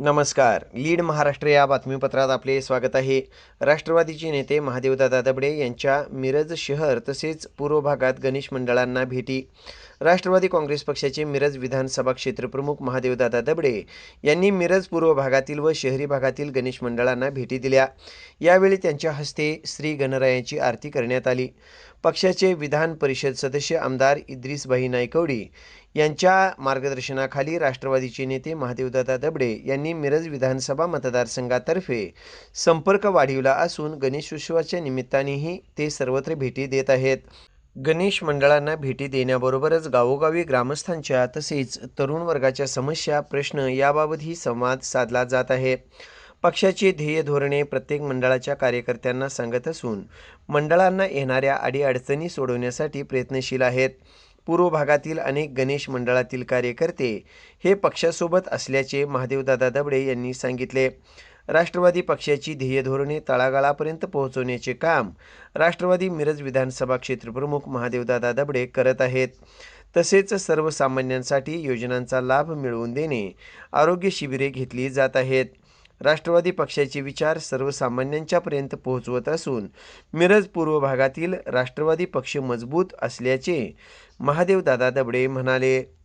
नमस्कार. लीड महाराष्ट्र या बातमीपत्रात आपले स्वागत आहे. राष्ट्रवादीचे नेते महादेवदादा दबडे यांच्या मिरज शहर तसेच पूर्व भागात गणेश मंडळांना भेटी. राष्ट्रवादी काँग्रेस पक्षाचे मिरज विधानसभा क्षेत्रप्रमुख महादेवदादा दबडे यांनी मिरज पूर्व भागातील व शहरी भागातील गणेश मंडळांना भेटी दिल्या. यावेळी त्यांच्या हस्ते श्री गणरायाची आरती करण्यात आली. पक्षाचे विधान परिषद सदस्य आमदार इद्रिसभाई नायकवडी यांच्या मार्गदर्शनाखाली राष्ट्रवादीचे नेते महादेवदादा दबडे यांनी मिरज विधानसभा मतदारसंघातर्फे संपर्क वाढविला असून गणेशोत्सवाच्या निमित्तानेही ते सर्वत्र भेटी देत आहेत. गणेश मंडळांना भेटी देण्याबरोबरच गावोगावी ग्रामस्थांच्या तसेच तरुण वर्गाच्या समस्या प्रश्न याबाबतही संवाद साधला जात आहे. पक्षाची ध्येय धोरणे प्रत्येक मंडळाच्या कार्यकर्त्यांना सांगत असून मंडळांना येणाऱ्या अडीअडचणी सोडवण्यासाठी प्रयत्नशील आहेत. पूर्व भागातील अनेक गणेश मंडळातील कार्यकर्ते हे पक्षासोबत असल्याचे महादेवदादा दबडे यांनी सांगितले. राष्ट्रवादी पक्षाची ध्येय धोरणे तळागाळापर्यंत पोहोचवण्याचे काम राष्ट्रवादी मिरज विधानसभा क्षेत्रप्रमुख महादेवदादा दबडे करत आहेत. तसेच सर्वसामान्यांसाठी योजनांचा लाभ मिळवून देणे आरोग्य शिबिरे घेतली जात आहेत. राष्ट्रवादी पक्षाचे विचार सर्वसामान्यांच्यापर्यंत पोहोचवत असून मिरज पूर्व भागातील राष्ट्रवादी पक्ष मजबूत असल्याचे महादेवदादा दबडे म्हणाले.